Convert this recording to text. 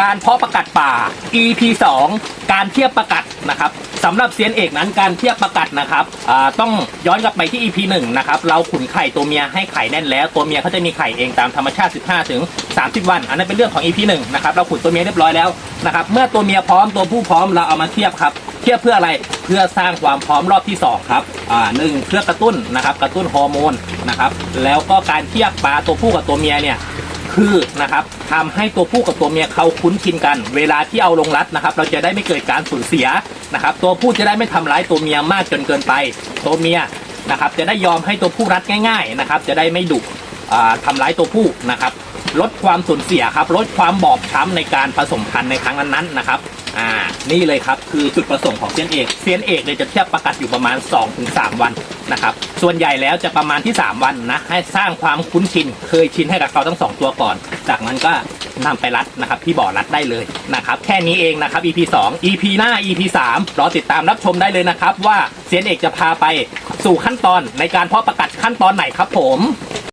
การเพาะประกัดป่า EP 2 การเทียบประกัดนะครับสำหรับเซียนเอกนั้นการเทียบประกัดนะครับต้องย้อนกลับไปที่ EP 1นะครับเราขุนไข่ตัวเมียให้ไข่แน่นแล้ว ตัวเมียเขาจะมีไข่เองตามธรรมชาติ 15 ถึง 30 วัน อันนั้นเป็นเรื่องของ EP 1นะครับเราขุนตัวเมียเรียบร้อยแล้วนะครับเมื่อตัวเมียพร้อมตัวผู้พร้อมเราเอามาเทียบครับเทียบเพื่ออะไรเพื่อสร้างความพร้อมรอบที่สองครับอ่าหนึ่งเพื่อกระตุ้นนะครับกระตุ้นฮอร์โมนนะครับแล้วก็การเทียบปลาตัวผู้กับตัวเมียเนี่ย คือนะครับทำให้ตัวผู้กับตัวเมียเขาคุ้นชินกัน เวลาที่เอาลงรัดนะครับ เราจะได้ไม่เกิดการสูญเสียนะครับ ตัวผู้จะได้ไม่ทำร้ายตัวเมียมากจนเกินไป ตัวเมียนะครับ จะได้ยอมให้ตัวผู้รัดง่าย ๆนะครับ จะได้ไม่ดุทำทำร้ายตัวผู้นะครับ ลดความสูญเสียครับ ลดความบอบช้ำในการผสมพันธุ์ในครั้งนั้นๆนะครับอ่านี่เลยครับคือจุดประสงค์ของเซียนเอกเซียนเอกเนี่ยจะเทียบประกัดอยู่ประมาณ 2-3 วันนะครับส่วนใหญ่แล้วจะประมาณที่ 3 วันนะให้สร้างความคุ้นชิน เคยชินให้กับเขาทั้งสองตัวก่อน จากนั้นก็นำไปรัดนะครับที่บ่อรัดได้เลยนะครับแค่นี้เองนะครับ EP 2 EP หน้า EP 3รอติดตามรับชมได้เลยนะครับ ว่าเซียนเอกจะพาไปสู่ขั้นตอนในการเพาะประกัดขั้นตอนไหนครับผม